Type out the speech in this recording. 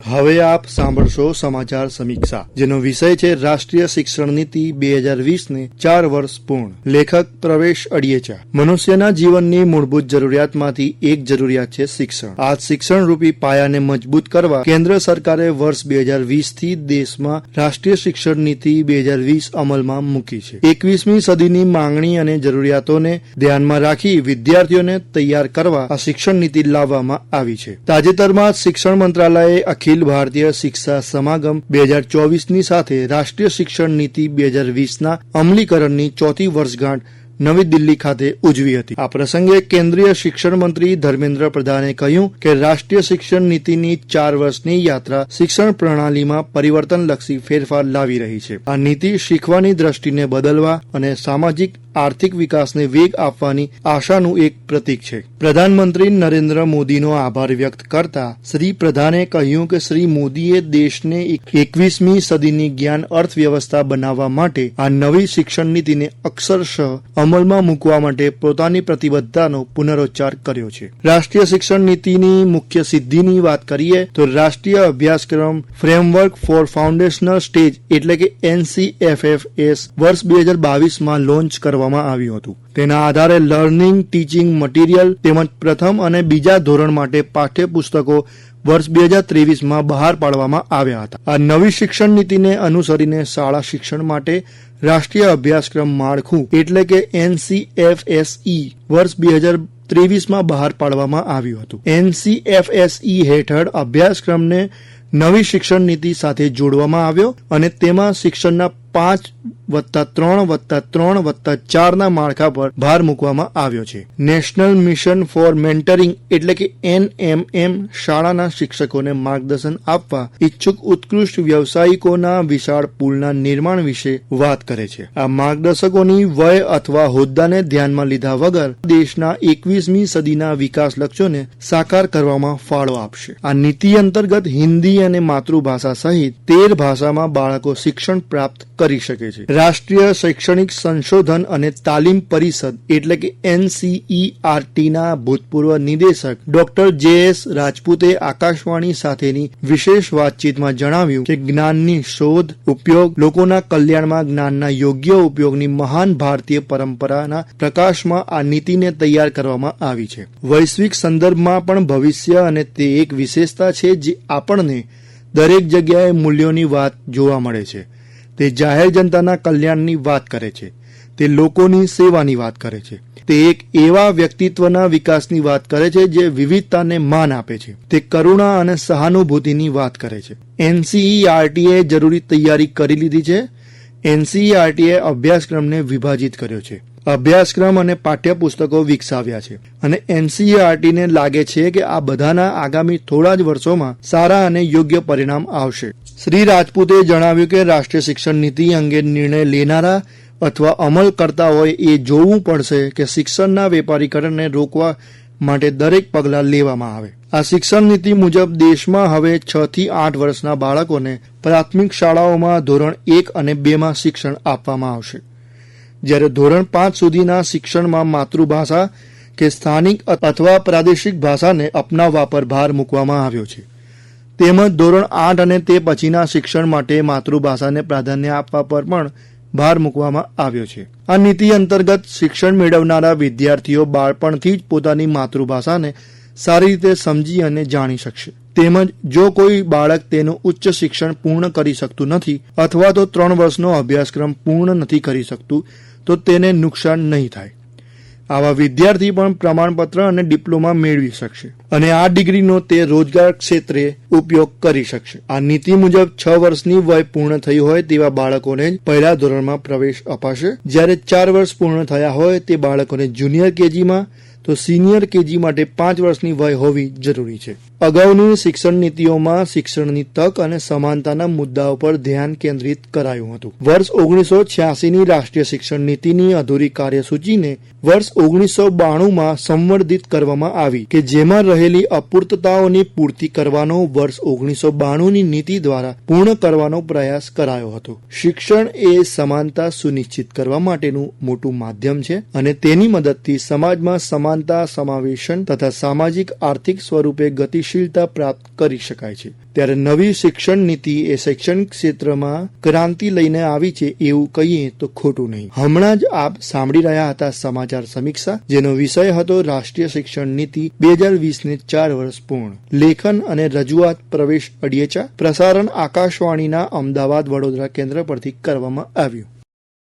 હવે આપ સાંભળશો સમાચાર સમીક્ષા, જેનો વિષય છે રાષ્ટ્રીય શિક્ષણ નીતિ બે હજાર વીસને ચાર વર્ષ પૂર્ણ. લેખક પ્રવેશ અડિયેચા. મનુષ્યના જીવનની મૂળભૂત જરૂરિયાતમાંથી એક જરૂરિયાત છે શિક્ષણ. આ શિક્ષણ રૂપી પાયાને મજબૂત કરવા કેન્દ્ર સરકારે વર્ષ બે હજાર વીસથી દેશમાં રાષ્ટ્રીય શિક્ષણ નીતિ બે હજાર વીસ અમલમાં મૂકી છે. એકવીસમી સદીની માંગણી અને જરૂરિયાતોને ધ્યાનમાં રાખી વિદ્યાર્થીઓને તૈયાર કરવા આ શિક્ષણ નીતિ લાવવામાં આવી છે. તાજેતરમાં શિક્ષણ મંત્રાલયે અખિલ ભારતીય શિક્ષા સમાગમ બે હજાર ચોવીસની સાથે રાષ્ટ્રીય શિક્ષણ નીતિ બે હજાર વીસના અમલીકરણની ચોથી વર્ષગાંઠ નવી દિલ્હી ખાતે ઉજવી હતી. આ પ્રસંગે કેન્દ્રીય શિક્ષણ મંત્રી ધર્મેન્દ્ર પ્રધાને કહ્યું કે રાષ્ટ્રીય શિક્ષણ નીતિની ચાર વર્ષની યાત્રા શિક્ષણ પ્રણાલીમાં પરિવર્તનલક્ષી ફેરફાર લાવી રહી છે. આ નીતિ શીખવાની દ્રષ્ટિને બદલવા અને સામાજિક આર્થિક વિકાસને વેગ આપવાની આશાનું એક પ્રતીક છે. પ્રધાનમંત્રી નરેન્દ્ર મોદીનો આભાર વ્યક્ત કરતા શ્રી પ્રધાને કહ્યું કે શ્રી મોદીએ દેશને એકવીસમી સદીની જ્ઞાન અર્થવ્યવસ્થા બનાવવા માટે આ નવી શિક્ષણ નીતિને અક્ષરશઃ અમલમાં મૂકવા માટે પોતાની પ્રતિબદ્ધતાનો પુનરોચ્ચાર કર્યો છે. રાષ્ટ્રીય શિક્ષણ નીતિની મુખ્ય સિદ્ધિની વાત કરીએ તો રાષ્ટ્રીય અભ્યાસક્રમ ફ્રેમવર્ક ફોર ફાઉન્ડેશનલ સ્ટેજ એટલે કે એનસીએફએફએસ વર્ષ બે હજાર બાવીસમાં લોન્ચ કરવામાં આવ્યું હતું. તેના આધારે લર્નિંગ, ટીચિંગ મટીરિયલ તેમજ પ્રથમ અને બીજા ધોરણ માટે પાઠ્યપુસ્તકો વર્ષ બે હજાર ત્રેવીસમાં બહાર પાડવામાં આવ્યા હતા. આ નવી શિક્ષણ નીતિને અનુસરીને શાળા શિક્ષણ માટે રાષ્ટ્રીય અભ્યાસક્રમ માળખું એટલે કે એનસીએફએસઈ વર્ષ બે હજાર ત્રેવીસમાં બહાર પાડવામાં આવ્યું હતું. એનસીએફએસઈ હેઠળ અભ્યાસક્રમને નવી શિક્ષણ નીતિ સાથે જોડવામાં આવ્યો અને તેમાં શિક્ષણના પાંચ વત્તા ત્રણ વત્તા ત્રણ વત્તા ચારના માળખા પર ભાર મૂકવામાં આવ્યો છે. નેશનલ મિશન ફોર મેન્ટરિંગ એટલે કે એનએમએમ શાળાના શિક્ષકોને માર્ગદર્શન આપવા ઈચ્છુક ઉત્કૃષ્ટ વ્યવસાયિકોના વિશાળ પુલના નિર્માણ વિશે વાત કરે છે. આ માર્ગદર્શકોની વય અથવા હોદ્દાને ધ્યાનમાં લીધા વગર દેશના એકવીસમી સદીના વિકાસ લક્ષ્યોને સાકાર કરવામાં ફાળો આપશે. આ નીતિ અંતર્ગત હિન્દી અને માતૃભાષા સહિત તેર ભાષામાં બાળકો શિક્ષણ પ્રાપ્ત કરી શકે છે. રાષ્ટ્રીય શૈક્ષણિક સંશોધન અને તાલીમ પરિષદ એટલે કે એનસીઈઆરટી ના ભૂતપૂર્વ નિદેશક ડોક્ટર જે એસ રાજપૂતે આકાશવાણી સાથેની વિશેષ વાતચીતમાં જણાવ્યું કે જ્ઞાનની શોધ, ઉપયોગ, લોકોના કલ્યાણમાં જ્ઞાનના યોગ્ય ઉપયોગની મહાન ભારતીય પરંપરાના પ્રકાશમાં આ નીતિને તૈયાર કરવામાં આવી છે. વૈશ્વિક સંદર્ભમાં પણ ભવિષ્ય અને તે એક વિશેષતા છે જે આપણને દરેક જગ્યાએ મૂલ્યોની વાત જોવા મળે છે. તે જાહેર જનતાના કલ્યાણની વાત કરે છે. તે લોકોની સેવાની વાત કરે છે. તે એક એવા વ્યક્તિત્વના વિકાસની વાત કરે છે જે વિવિધતાને માન આપે છે. તે કરુણા અને સહાનુભૂતિની વાત કરે છે. એનસીઈઆરટીએ જરૂરી તૈયારી કરી લીધી છે. એનસીઈઆરટીએ અભ્યાસક્રમને વિભાજિત કર્યો છે. અભ્યાસક્રમ અને પાઠ્યપુસ્તકો વિકસાવ્યા છે. અને એનસીઈઆરટીને લાગે છે કે આ બધાના આગામી થોડા જ વર્ષોમાં સારા અને યોગ્ય પરિણામ આવશે. શ્રી રાજપૂતે જણાવ્યું કે રાષ્ટ્રીય શિક્ષણ નીતિ અંગે નિર્ણય લેનારા અથવા અમલ કરતા હોય એ જોવું પડશે કે શિક્ષણના વેપારીકરણને રોકવા માટે દરેક પગલાં લેવામાં આવે. આ શિક્ષણ નીતિ મુજબ દેશમાં હવે છ થી આઠ વર્ષના બાળકોને પ્રાથમિક શાળાઓમાં ધોરણ એક અને બેમાં શિક્ષણ આપવામાં આવશે. જ્યારે ધોરણ પાંચ સુધીના શિક્ષણમાં માતૃભાષા કે સ્થાનિક અથવા પ્રાદેશિક ભાષાને અપનાવવા પર ભાર મૂકવામાં આવ્યો છે. તેમજ ધોરણ આઠ અને તે પછીના શિક્ષણ માટે માતૃભાષાને પ્રાધાન્ય આપવા પર પણ ભાર મૂકવામાં આવ્યો છે. આ નીતિ અંતર્ગત શિક્ષણ મેળવનારા વિદ્યાર્થીઓ બાળપણથી જ પોતાની માતૃભાષાને સારી રીતે સમજી અને જાણી શકશે. તેમજ જો કોઈ બાળક તેનું ઉચ્ચ શિક્ષણ પૂર્ણ કરી શકતું નથી અથવા તો ત્રણ વર્ષનો અભ્યાસક્રમ પૂર્ણ નથી કરી શકતું, તો તેને નુકસાન નહીં થાય. આવા વિદ્યાર્થી પણ પ્રમાણપત્ર અને ડિપ્લોમા મેળવી શકશે અને આ ડિગ્રીનો તે રોજગાર ક્ષેત્રે ઉપયોગ કરી શકશે. આ નીતિ મુજબ છ વર્ષની વય પૂર્ણ થઈ હોય તેવા બાળકોને પહેલા ધોરણમાં પ્રવેશ અપાશે. જ્યારે ચાર વર્ષ પૂર્ણ થયા હોય તે બાળકોને જુનિયર કેજીમાં તો સિનિયર કેજી માટે પાંચ વર્ષની વય હોવી જરૂરી છે. અગાઉની શિક્ષણ નીતિઓમાં શિક્ષણની તક અને સમાનતાના મુદ્દાઓ પર ધ્યાન કેન્દ્રિત કરાયું હતું. વર્ષ ઓગણીસો છ્યાસીની રાષ્ટ્રીય શિક્ષણ નીતિની અધૂરી કાર્યસૂચિને વર્ષ ઓગણીસો બાણુંમાં સંવર્ધિત કરવામાં આવી કે જેમાં રહેલી અપૂર્તતાઓની પૂર્તિ કરવાનો વર્ષ ઓગણીસો બાણુંની નીતિ દ્વારા પૂર્ણ કરવાનો પ્રયાસ કરાયો હતો. શિક્ષણ એ સમાનતા સુનિશ્ચિત કરવા માટેનું મોટું માધ્યમ છે અને તેની મદદથી સમાજમાં સમાન સમાનતા સમાવેશન તથા સામાજિક આર્થિક સ્વરૂપે ગતિશીલતા પ્રાપ્ત કરી શકાય છે. ત્યારે નવી શિક્ષણ નીતિ એ શૈક્ષણિક ક્ષેત્રમાં ક્રાંતિ લઈને આવી છે એવું કહીએ તો ખોટું નહીં. હમણાં જ આપ સાંભળી રહ્યા હતા સમાચાર સમીક્ષા, જેનો વિષય હતો રાષ્ટ્રીય શિક્ષણ નીતિ બે હજાર વીસ ને ચાર વર્ષ પૂર્ણ. લેખન અને રજૂઆત પ્રવેશ અડિયેચા, પ્રસારણ આકાશવાણીના અમદાવાદ વડોદરા કેન્દ્ર પરથી કરવામાં આવ્યું.